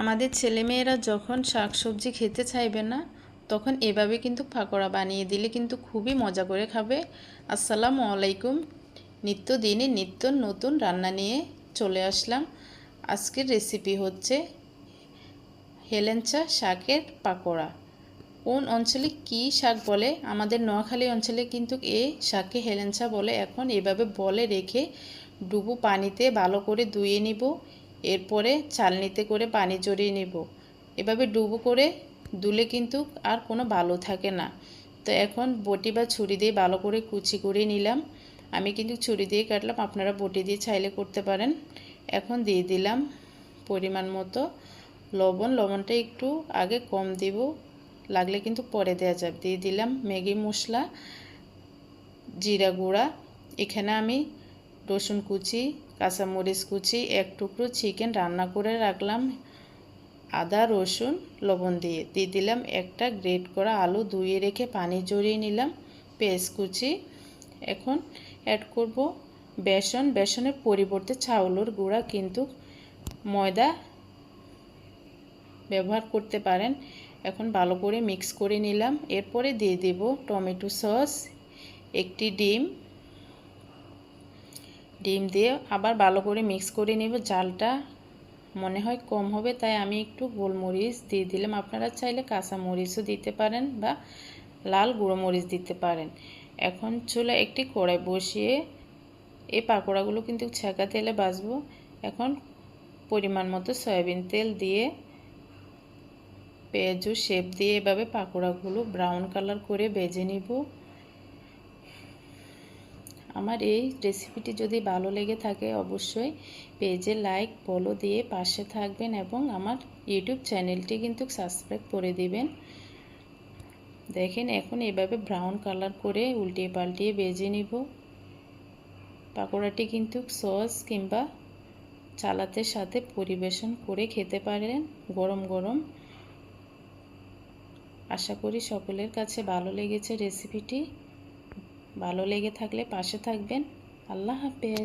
আমাদের ছেলেমেয়েরা যখন শাক সবজি খেতে চাইবে না, তখন এভাবে কিন্তু পাকোড়া বানিয়ে দিলে কিন্তু খুবই মজা করে খাবে। আসসালামু আলাইকুম। নিত্য দিনে নিত্য নতুন রান্না নিয়ে চলে আসলাম। আজকের রেসিপি হচ্ছে হেলেঞ্চা শাকের পাকোড়া। কোন অঞ্চলে কি শাক বলে? আমাদের নোয়াখালী অঞ্চলে কিন্তু এ শাককে হেলেঞ্চা বলে। এখন এভাবে বলে রেখে ডুবু পানিতে ভালো করে ধুয়ে নিব। এরপরে চালনিতে করে পানি জড়িয়ে নেব। এভাবে ডুবো করে দুলে কিন্তু আর কোনো ভালো থাকে না। তো এখন বটি বা ছুরি দিয়ে ভালো করে কুচি করে নিলাম। আমি কিন্তু ছুরি দিয়ে কাটলাম, আপনারা বটি দিয়ে চাইলে করতে পারেন। এখন দিয়ে দিলাম পরিমাণ মতো লবণ। লবণটা একটু আগে কম দিব, লাগলে কিন্তু পরে দেওয়া যাবে। দিয়ে দিলাম ম্যাগি মশলা, জিরা গুঁড়া। এখানে আমি রসুন কুচি, কাঁচামরিচ কুচি, এক টুকরো চিকেন রান্না করে রাখলাম। আদা, রসুন, লবণ দিয়ে। দিয়ে দিলাম একটা গ্রেট করা আলু, ধুয়ে রেখে পানি জড়িয়ে নিলাম। পেঁয়াজ কুচি। এখন অ্যাড করব বেসন। বেসনের পরিবর্তে চাউলের গুঁড়া কিন্তু ময়দা ব্যবহার করতে পারেন। এখন ভালো করে মিক্স করে নিলাম। এরপরে দিয়ে দেব টমেটো সস, একটি ডিম ডিম দিয়ে আবার ভালো করে মিক্স করে নেব। জালটা মনে হয় কম হবে, তাই আমি একটু গোলমরিচ দিয়ে দিলাম। আপনারা চাইলে কাঁচা মরিচও দিতে পারেন বা লাল গুঁড়ো মরিচ দিতে পারেন। এখন চুলা একটি কড়াই বসিয়ে এই পাকোড়াগুলো কিন্তু ছেঁকা তেলে বাজবো এখন পরিমাণ মতো সয়াবিন তেল দিয়ে পেঁয়াজু শেপ দিয়ে এভাবে পাকোড়াগুলো ব্রাউন কালার করে বেজে নিব। আমার এই রেসিপিটি যদি ভালো লেগে থাকে অবশ্যই পেজে লাইক ফলো দিয়ে পাশে থাকবেন এবং আমার ইউটিউব চ্যানেলটি কিন্তু সাবস্ক্রাইব করে দিবেন। দেখেন এখন এভাবে ব্রাউন কালার করে উল্টিয়ে পাল্টিয়ে বেজে নিব। পাকোড়াটি কিন্তু সস কিংবা চালাতের সাথে পরিবেশন করে খেতে পারেন গরম গরম। আশা করি সকলের কাছে ভালো লেগেছে রেসিপিটি ভালো লেগে থাকলে পাশে থাকবেন। আল্লাহ হাফেজ।